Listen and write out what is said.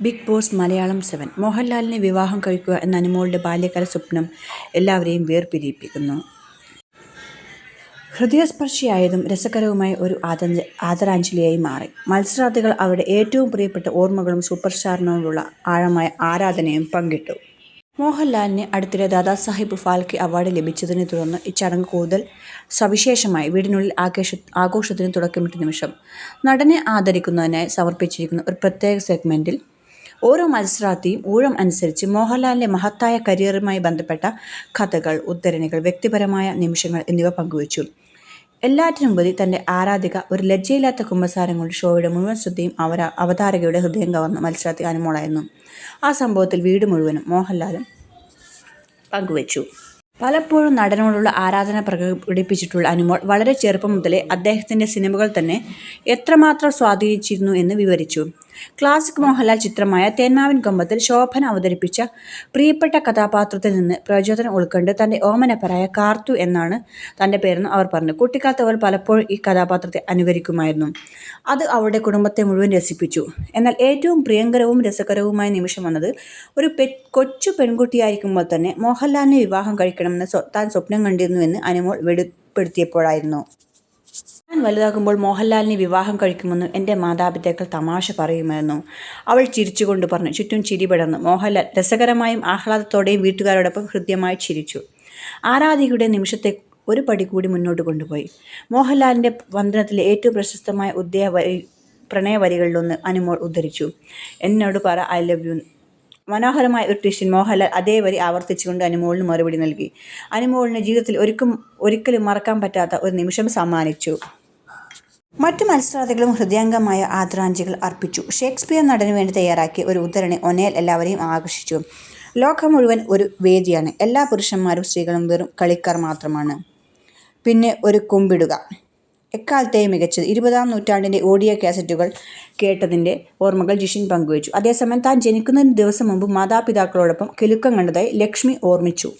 Big boss Malayalam seven മോഹൻലാലിനെ വിവാഹം കഴിക്കുക എന്ന അനുമോളുടെ ബാല്യകാല സ്വപ്നം എല്ലാവരെയും വേർപിരിയിപ്പിക്കുന്നു. ഹൃദയസ്പർശിയായതും രസകരവുമായ ഒരു ആദരാഞ്ജലിയായി മാറി. മത്സരാർത്ഥികൾ അവരുടെ ഏറ്റവും പ്രിയപ്പെട്ട ഓർമ്മകളും സൂപ്പർസ്റ്റാറിനോടുള്ള ആഴമായ ആരാധനയും പങ്കിട്ടു. മോഹൻലാലിന് അടുത്തിടെ ദാദാസാഹിബ് ഫാൽക്കെ അവാർഡ് ലഭിച്ചതിനെ തുടർന്ന് ഈ ഇച്ചടങ്ങ് കൂടുതൽ സവിശേഷമായി. വീടിനുള്ളിൽ ആഘോഷത്തിന് തുടക്കമിട്ട നിമിഷം. നടനെ ആദരിക്കുന്നതിനായി സമർപ്പിച്ചിരിക്കുന്ന ഒരു പ്രത്യേക സെഗ്മെന്റിൽ ഓരോ മത്സരാർത്ഥിയും ഊഴം അനുസരിച്ച് മോഹൻലാലിന്റെ മഹത്തായ കരിയറുമായി ബന്ധപ്പെട്ട കഥകൾ, ഉദ്ധരണികൾ, വ്യക്തിപരമായ നിമിഷങ്ങൾ എന്നിവ പങ്കുവച്ചു. എല്ലാറ്റിനുമുപരി തന്റെ ആരാധിക ഒരു ലജ്ജയില്ലാത്ത കുമ്പസാരം കൊണ്ട് ഷോയുടെ മുഴുവൻ ശ്രദ്ധയും അവതാരകയുടെ ഹൃദയം കവർന്ന മത്സരാർത്ഥി അനുമോളായിരുന്നു. ആ സംഭവത്തിൽ വീട് മുഴുവനും മോഹൻലാലും പങ്കുവച്ചു. പലപ്പോഴും നടനോടുള്ള ആരാധന പ്രകടിപ്പിച്ചിട്ടുള്ള അനുമോൾ വളരെ ചെറുപ്പം മുതലേ അദ്ദേഹത്തിന്റെ സിനിമകൾ തന്നെ എത്രമാത്രം സ്വാധീനിച്ചിരുന്നു എന്ന് വിവരിച്ചു. ക്ലാസിക് മോഹൻലാൽ ചിത്രമായ തേന്മാവിൻ കൊമ്പത്തിൽ ശോഭന അവതരിപ്പിച്ച പ്രിയപ്പെട്ട കഥാപാത്രത്തിൽ നിന്ന് പ്രചോദനം ഉൾക്കൊണ്ട് തന്റെ ഓമനപ്പരായ കാർത്തു എന്നാണ് തന്റെ പേരെന്ന് അവർ പറഞ്ഞു. കുട്ടിക്കാലത്ത് അവർ പലപ്പോഴും ഈ കഥാപാത്രത്തെ അനുകരിക്കുമായിരുന്നു. അത് അവരുടെ കുടുംബത്തെ മുഴുവൻ രസിപ്പിച്ചു. എന്നാൽ ഏറ്റവും പ്രിയങ്കരവും രസകരവുമായ നിമിഷം വന്നത് ഒരു പെ കൊച്ചു പെൺകുട്ടിയായിരിക്കുമ്പോൾ തന്നെ മോഹൻലാലിനെ വിവാഹം കഴിക്കണമെന്ന് താൻ സ്വപ്നം കണ്ടിരുന്നുവെന്ന് അനുമോൾ വെളിപ്പെടുത്തിയപ്പോഴായിരുന്നു. വലുതാകുമ്പോൾ മോഹൻലാലിനെ വിവാഹം കഴിക്കുമെന്ന് എന്റെ മാതാപിതാക്കൾ തമാശ പറയുമായിരുന്നു. അവൾ ചിരിച്ചുകൊണ്ട് പറഞ്ഞു. ചുറ്റും ചിരി പടർന്നു. മോഹൻലാൽ രസകരമായും ആഹ്ലാദത്തോടെയും വീട്ടുകാരോടൊപ്പം ഹൃദ്യമായി ചിരിച്ചു. ആരാധികയുടെ നിമിഷത്തെ ഒരു പടി കൂടി മുന്നോട്ട് കൊണ്ടുപോയി. മോഹൻലാലിന്റെ വന്ദനത്തിലെ ഏറ്റവും പ്രശസ്തമായ പ്രണയവരികളിലൊന്ന് അനുമോൾ ഉദ്ധരിച്ചു. എന്നോട് പറ ഐ ലവ് യു. മനോഹരമായ ഒരു ട്വിസ്റ്റിൽ മോഹൻലാൽ അതേ വരി ആവർത്തിച്ചുകൊണ്ട് അനുമോളിന് മറുപടി നൽകി. അനുമോളിന് ജീവിതത്തിൽ ഒരിക്കും ഒരിക്കലും മറക്കാൻ പറ്റാത്ത ഒരു നിമിഷം സമ്മാനിച്ചു. മറ്റു മത്സരാർത്ഥികളും ഹൃദയംഗമായ ആദരാഞ്ജലികൾ അർപ്പിച്ചു. ഷേക്സ്പിയർ നടനു വേണ്ടി തയ്യാറാക്കിയ ഒരു ഉദ്ധരണി ഒന്നേൽ എല്ലാവരെയും ആകർഷിച്ചു. ലോകം മുഴുവൻ ഒരു വേദിയാണ്. എല്ലാ പുരുഷന്മാരും സ്ത്രീകളും വെറും കളിക്കാർ മാത്രമാണ്. പിന്നെ ഒരു കുമ്പിടുക. എക്കാലത്തെയും മികച്ചത്. ഇരുപതാം നൂറ്റാണ്ടിന്റെ ഓഡിയോ കാസറ്റുകൾ കേട്ടതിന്റെ ഓർമ്മകൾ ജിഷിൻ പങ്കുവച്ചു. അതേസമയം താൻ ജനിക്കുന്നതിന് ദിവസം മുമ്പ് മാതാപിതാക്കളോടൊപ്പം കിലുക്കം കണ്ടതായി ലക്ഷ്മി ഓർമിച്ചു.